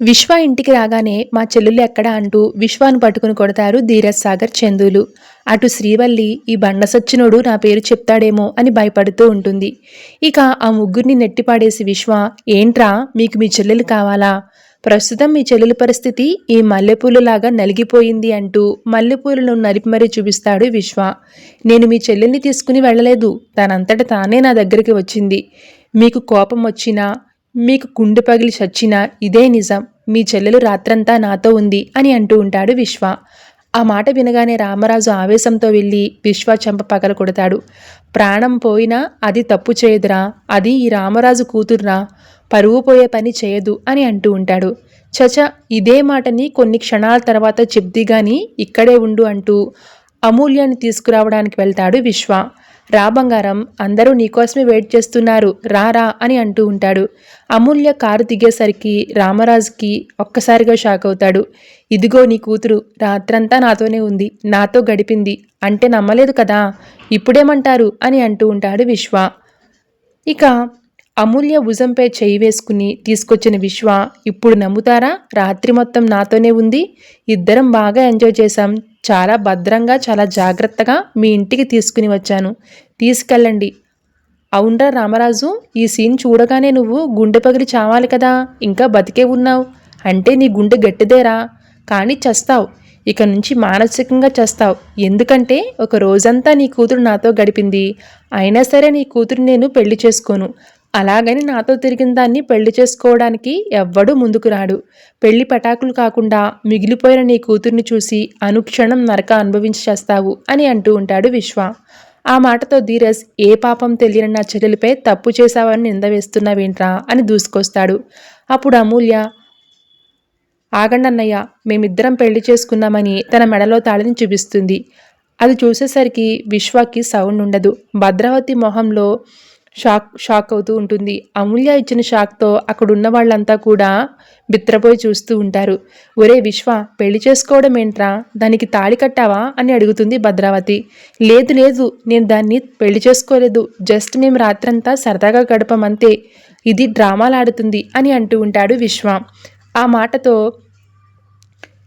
విశ్వ ఇంటికి రాగానే మా చెల్లెలు ఎక్కడ అంటూ విశ్వాను పట్టుకుని కొడతారు ధీరజ్ సాగర్ చందులు. అటు శ్రీవల్లి ఈ బండ సచ్చినోడు నా పేరు చెప్తాడేమో అని భయపడుతూ ఉంటుంది. ఇక ఆ ముగ్గురిని నెట్టిపాడేసి విశ్వ ఏంట్రా మీకు మీ చెల్లెలు కావాలా? ప్రస్తుతం మీ చెల్లెల పరిస్థితి ఈ మల్లెపూలులాగా నలిగిపోయింది అంటూ మల్లెపూలను నలిపి మరీ చూపిస్తాడు విశ్వ. నేను మీ చెల్లెల్ని తీసుకుని వెళ్ళలేదు. తనంతట తానే నా దగ్గరికి వచ్చింది. మీకు కోపం వచ్చినా మీకు గుండె పగిలి చచ్చినా ఇదే నిజం. మీ చెల్లెలు రాత్రంతా నాతో ఉంది అని అంటూ ఉంటాడు విశ్వ. ఆ మాట వినగానే రామరాజు ఆవేశంతో వెళ్ళి విశ్వ చెంప పగల కొడతాడు. ప్రాణం పోయినా అది తప్పు చేయదురా. అది ఈ రామరాజు కూతుర్రా. పరువు పోయే పని చేయదు అని అంటూ ఉంటాడు. చచ ఇదే మాటని కొన్ని క్షణాల తర్వాత చెప్ది గాని ఇక్కడే ఉండు అంటూ అమూల్యాన్ని తీసుకురావడానికి వెళ్తాడు విశ్వ. రా బంగారం అందరూ నీకోసమే వెయిట్ చేస్తున్నారు రా రా అని అంటూ ఉంటాడు. అమూల్య కారు దిగేసరికి రామరాజుకి ఒక్కసారిగా షాక్ అవుతాడు. ఇదిగో నీ కూతురు రాత్రంతా నాతోనే ఉంది నాతో గడిపింది అంటే నమ్మలేదు కదా ఇప్పుడేమంటారు అని అంటూ ఉంటాడు విశ్వ. ఇక అమూల్య భుజంపై చేయి వేసుకుని తీసుకొచ్చిన విశ్వ ఇప్పుడు నమ్ముతారా? రాత్రి మొత్తం నాతోనే ఉంది. ఇద్దరం బాగా ఎంజాయ్ చేశాం. చాలా భద్రంగా చాలా జాగ్రత్తగా మీ ఇంటికి తీసుకుని వచ్చాను. తీసుకెళ్ళండి. అవునరా రామరాజు ఈ సీన్ చూడగానే నువ్వు గుండె పగిలి చావాలి కదా. ఇంకా బతికే ఉన్నావు. అంటే నీ గుండె గట్టిదేరా. కానీ చస్తావు. ఇక నుంచి మానసికంగా చస్తావు. ఎందుకంటే ఒక రోజంతా నీ కూతురు నాతో గడిపింది. అయినా సరే నీ కూతురు నేను పెళ్ళి చేసుకోను. అలాగని నాతో తిరిగిన దాన్ని పెళ్ళి చేసుకోవడానికి ఎవ్వడూ ముందుకు రాడు. పెళ్ళి పటాకులు కాకుండా మిగిలిపోయిన నీ కూతుర్ని చూసి అనుక్షణం నరక అనుభవించి చేస్తావు అని అంటూ ఉంటాడు విశ్వ. ఆ మాటతో ధీరజ్ ఏ పాపం తెలియని నా చెల్లెలపై తప్పు చేశావని నింద వేస్తున్నావేంట్రా అని దూసుకొస్తాడు. అప్పుడు అమూల్య ఆగండన్నయ్య మేమిద్దరం పెళ్ళి చేసుకున్నామని తన మెడలో తాళిని చూపిస్తుంది. అది చూసేసరికి విశ్వకి సౌండ్ ఉండదు. భద్రావతి మొహంలో షాక్ షాక్ అవుతూ ఉంటుంది. అమూల్య ఇచ్చిన షాక్తో అక్కడున్న వాళ్ళంతా కూడా బిత్రపోయి చూస్తూ ఉంటారు. ఒరే విశ్వ పెళ్ళి చేసుకోవడం ఏంట్రా? దానికి తాళి కట్టావా? అని అడుగుతుంది భద్రావతి. లేదు లేదు. నేను దాన్ని పెళ్ళి చేసుకోలేదు. జస్ట్ మేము రాత్రంతా సరదాగా గడపమంతే. ఇది డ్రామాలాడుతుంది అని అంటూ ఉంటాడు విశ్వ. ఆ మాటతో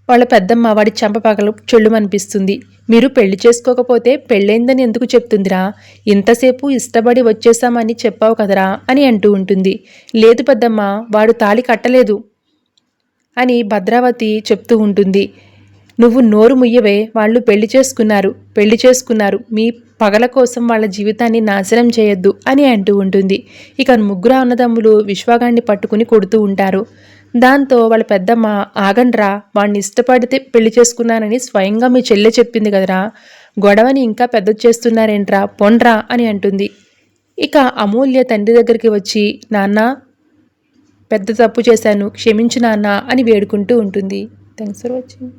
వాళ్ళ పెద్దమ్మ వాడి చెంప పగలు చెల్లుమనిపిస్తుంది. మీరు పెళ్ళి చేసుకోకపోతే పెళ్ళైందని ఎందుకు చెప్తుందిరా? ఇంతసేపు ఇష్టపడి వచ్చేసామని చెప్పావు కదరా? అని అంటూ ఉంటుంది. లేదు పెద్దమ్మ వాడు తాళి కట్టలేదు అని భద్రావతి చెప్తూ ఉంటుంది. నువ్వు నోరు ముయ్యవే వాళ్ళు పెళ్ళి చేసుకున్నారు పెళ్ళి చేసుకున్నారు. మీ పగల కోసం వాళ్ళ జీవితాన్ని నాశనం చేయొద్దు అని అంటూ ఉంటుంది. ఇక ముగ్గురు అన్నదమ్ములు విశ్వాగాన్ని పట్టుకుని కొడుతూ ఉంటారు. దాంతో వాళ్ళ పెద్దమ్మ ఆగండ్రా వాడిని ఇష్టపడితే పెళ్ళి చేసుకున్నానని స్వయంగా మీ చెల్లె చెప్పింది కదరా. గొడవని ఇంకా పెద్ద చేస్తున్నారేంట్రా పొండ్రా అని అంటుంది. ఇక అమూల్య తండ్రి దగ్గరికి వచ్చి నాన్న పెద్ద తప్పు చేశాను క్షమించు నాన్న అని వేడుకుంటూ ఉంటుంది. Thanks for watching